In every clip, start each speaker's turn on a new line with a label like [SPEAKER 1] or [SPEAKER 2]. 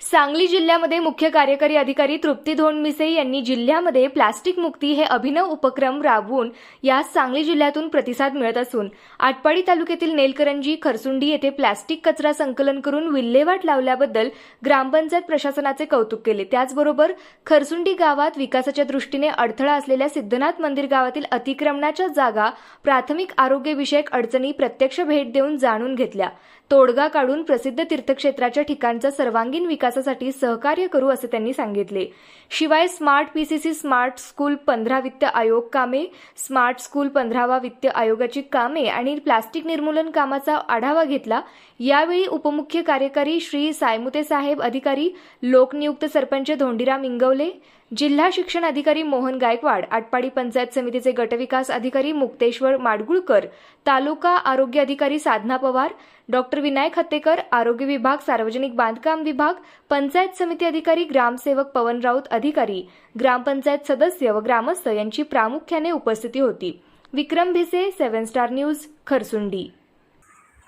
[SPEAKER 1] सांगली जिल्ह्यामध्ये मुख्य कार्यकारी अधिकारी तृप्ती धोंडमिसे यांनी जिल्ह्यामध्ये प्लास्टिक मुक्ती हे अभिनव उपक्रम राबवून यास सांगली जिल्ह्यातून प्रतिसाद मिळत असून आटपाडी तालुक्यातील नेलकरंजी खरसुंडी येथे प्लास्टिक कचरा संकलन करून विल्हेवाट लावल्याबद्दल ग्रामपंचायत प्रशासनाचे कौतुक केले. त्याचबरोबर खरसुंडी गावात विकासाच्या दृष्टीने अडथळा असलेल्या सिद्धनाथ मंदिर गावातील अतिक्रमणाच्या जागा प्राथमिक आरोग्यविषयक अडचणी प्रत्यक्ष भेट देऊन जाणून घेतल्या. तोडगा काढून प्रसिद्ध तीर्थक्षेत्राच्या ठिकाणचा सर्वांगीण विकास विकासासाठी सहकार्य करू असे त्यांनी सांगितले. शिवाय स्मार्ट पीसीसी स्मार्ट स्कूल पंधरा वित्त आयोग कामे स्मार्ट स्कूल पंधरावा वित्त आयोगाची कामे आणि प्लास्टिक निर्मूलन कामाचा आढावा घेतला. यावेळी उपमुख्य कार्यकारी श्री सायमुते साहेब अधिकारी लोकनियुक्त सरपंच धोंडीराम इंगवले जिल्हा शिक्षण अधिकारी मोहन गायकवाड आटपाडी पंचायत समितीचे गटविकास अधिकारी मुक्तेश्वर माडगुळकर तालुका आरोग्य अधिकारी साधना पवार डॉक्टर विनायक हत्तेकर आरोग्य विभाग सार्वजनिक बांधकाम विभाग पंचायत समिती अधिकारी ग्रामसेवक पवन राऊत अधिकारी ग्रामपंचायत सदस्य व ग्रामस्थ यांची प्रामुख्याने उपस्थिती होती. Vikram Bhise seven star news Kharsundi.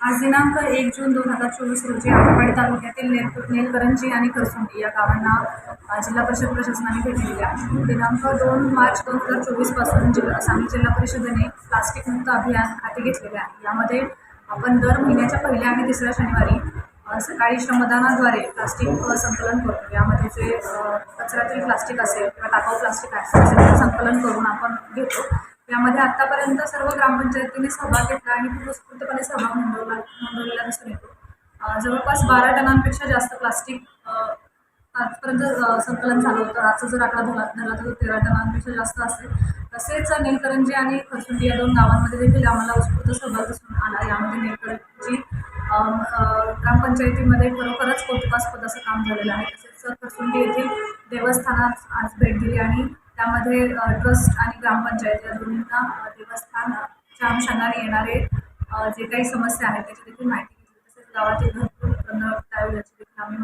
[SPEAKER 2] आज दिनांक एक जून दोन हजार चोवीस रोजी आटपाडी तालुक्यातील नेल नेलकरंजी आणि करसुंडी या गावांना जिल्हा परिषद प्रशासनाने भेट दिली दिनांक दोन मार्च दोन हजार चोवीसपासून जिल्हा सांगली जिल्हा परिषदेने प्लास्टिक मुक्त अभियान हाती घेतलेले आहे. यामध्ये आपण दर महिन्याच्या पहिल्या आणि तिसऱ्या शनिवारी सकाळी श्रमदानाद्वारे प्लास्टिक संकलन करतो. यामध्ये जे कचऱ्यातील प्लास्टिक असेल किंवा टाकाऊ प्लास्टिक असेल ते संकलन करून आपण घेतो. यामध्ये आत्तापर्यंत सर्व ग्रामपंचायतीने सहभाग घेतला आणि खूप उत्स्फूर्तपणे सहभाग नोंदवला नोंदवलेला दिसून येतो. जवळपास बारा टनांपेक्षा जास्त प्लास्टिक आजपर्यंत संकलन झालं होतं. आजचा जर आकडा धरला धरला तर तेरा टनांपेक्षा जास्त असेल. तसेच नेलकरंजी आणि खरसुंडी या दोन गावांमध्ये देखील आम्हाला उत्स्फूर्त सहभाग दिसून आला. यामध्ये नेलकरंजी ग्रामपंचायतीमध्ये खरोखरच कौतुकास्पद असं काम झालेलं आहे. तसेच खरसुंडी येथील देवस्थानात आज भेट दिली आणि त्यामध्ये ट्रस्ट आणि ग्रामपंचायत या दोन्हींना देवस्थानच्या अनुषंगाने येणारे जे काही समस्या आहेत त्याची देखील माहिती घेतली. तसेच गावातील भरपूर त्यावेळेला देखील आम्ही